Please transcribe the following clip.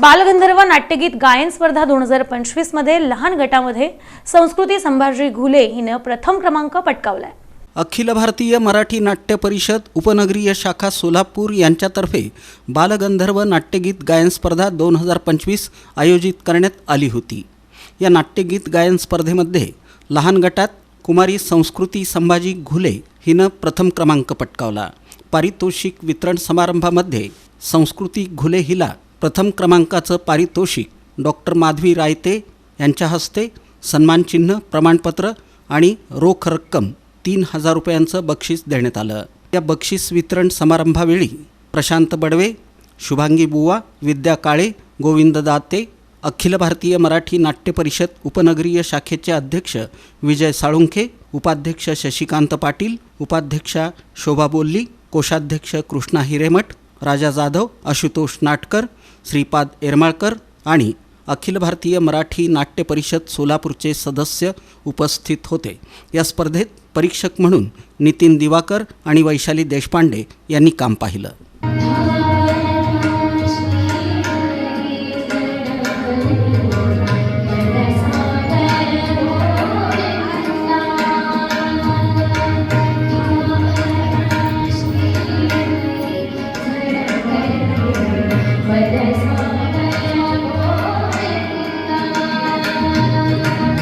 बालगंधर्व नाट्यगीत गायन स्पर्धा दोन हजार पंचवीसमध्ये लहान गटामध्ये संस्कृती संभाजी घुले हिनं प्रथम क्रमांक पटकावलाय. अखिल भारतीय मराठी नाट्य परिषद उपनगरीय शाखा सोलापूर यांच्यातर्फे बालगंधर्व नाट्यगीत गायन स्पर्धा दोन हजार पंचवीस आयोजित करण्यात आली होती. या नाट्यगीत गायन स्पर्धेमध्ये लहान गटात कुमारी संस्कृती संभाजी घुले हिनं प्रथम क्रमांक पटकावला. पारितोषिक वितरण समारंभामध्ये संस्कृती घुले हिला प्रथम क्रमांकाचं पारितोषिक डॉक्टर माधवी रायते यांच्या हस्ते सन्मानचिन्ह प्रमाणपत्र आणि रोख रक्कम तीन हजार रुपयांचं बक्षीस देण्यात आलं. या बक्षीस वितरण समारंभावेळी प्रशांत बडवे शुभांगी बुवा विद्या काळे गोविंद दाते अखिल भारतीय मराठी नाट्य परिषद उपनगरीय शाखेचे अध्यक्ष विजय साळुंखे उपाध्यक्ष शशिकांत पाटील उपाध्यक्षा शोभा बोल्ली कोषाध्यक्ष कृष्णा हिरेमठ राजा जाधव आशुतोष नाटकर श्रीपाद एरमाळकर आणि अखिल भारतीय मराठी नाट्य परिषद सोलापूरचे सदस्य उपस्थित होते. या स्पर्धेत परीक्षक म्हणून नितीन दिवाकर आणि वैशाली देशपांडे यांनी काम पाहिलं.